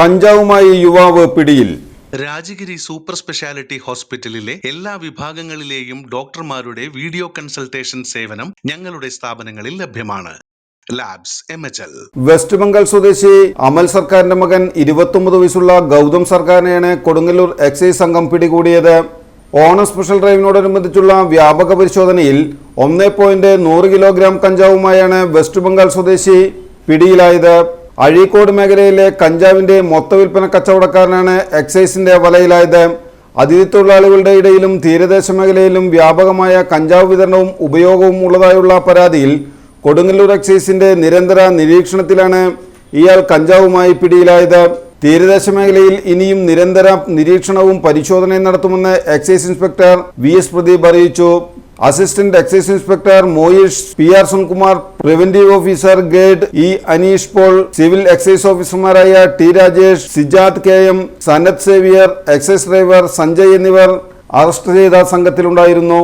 കഞ്ചാവുമായി യുവാവ് പിടിയിൽ. രാജഗിരി സൂപ്പർ സ്പെഷ്യാലിറ്റി ഹോസ്പിറ്റലിലെ എല്ലാ വിഭാഗങ്ങളിലെയും ഡോക്ടർമാരുടെ വീഡിയോ കൺസൾട്ടേഷൻ സേവനം ഞങ്ങളുടെ സ്ഥാപനങ്ങളിൽ ലഭ്യമാണ്. Labs M H L. West Bengal സ്വദേശി അമൽ സർക്കാരിന്റെ മകൻ ഇരുപത്തൊമ്പത് വയസ്സുള്ള ഗൗതം സർക്കാരിനെയാണ് കൊടുങ്ങല്ലൂർ എക്സൈസ് സംഘം പിടികൂടിയത്. ഓണം സ്പെഷ്യൽ ഡ്രൈവിനോടനുബന്ധിച്ചുള്ള വ്യാപക പരിശോധനയിൽ ഒന്നേ പോയിന്റ് നൂറ് കിലോഗ്രാം കഞ്ചാവുമായാണ് വെസ്റ്റ് ബംഗാൾ സ്വദേശി പിടിയിലായത്. അഴീക്കോട് മേഖലയിലെ കഞ്ചാവിന്റെ മൊത്തവിൽപ്പന കച്ചവടക്കാരനാണ് എക്സൈസിന്റെ വലയിലായത്. അതിഥി തൊഴിലാളികളുടെ ഇടയിലും തീരദേശ മേഖലയിലും വ്യാപകമായ കഞ്ചാവ് വിതരണവും ഉപയോഗവും ഉള്ളതായുള്ള പരാതിയിൽ കൊടുങ്ങല്ലൂർ എക്സൈസിന്റെ നിരന്തര നിരീക്ഷണത്തിലാണ് ഇയാൾ കഞ്ചാവുമായി പിടിയിലായത്. തീരദേശ മേഖലയിൽ ഇനിയും നിരന്തര നിരീക്ഷണവും പരിശോധനയും നടത്തുമെന്ന് excise inspector V S Pradeep അറിയിച്ചു. Assistant excise inspector Moyish P R Sunkumar preventive officer grade E Aneesh Paul civil excise ഓഫീസർമാരായ T Rajesh Sijad K M Sanath Xavier excise driver Sanjay എന്നിവർ അറസ്റ്റ് ചെയ്ത സംഘത്തിലുണ്ടായിരുന്നു.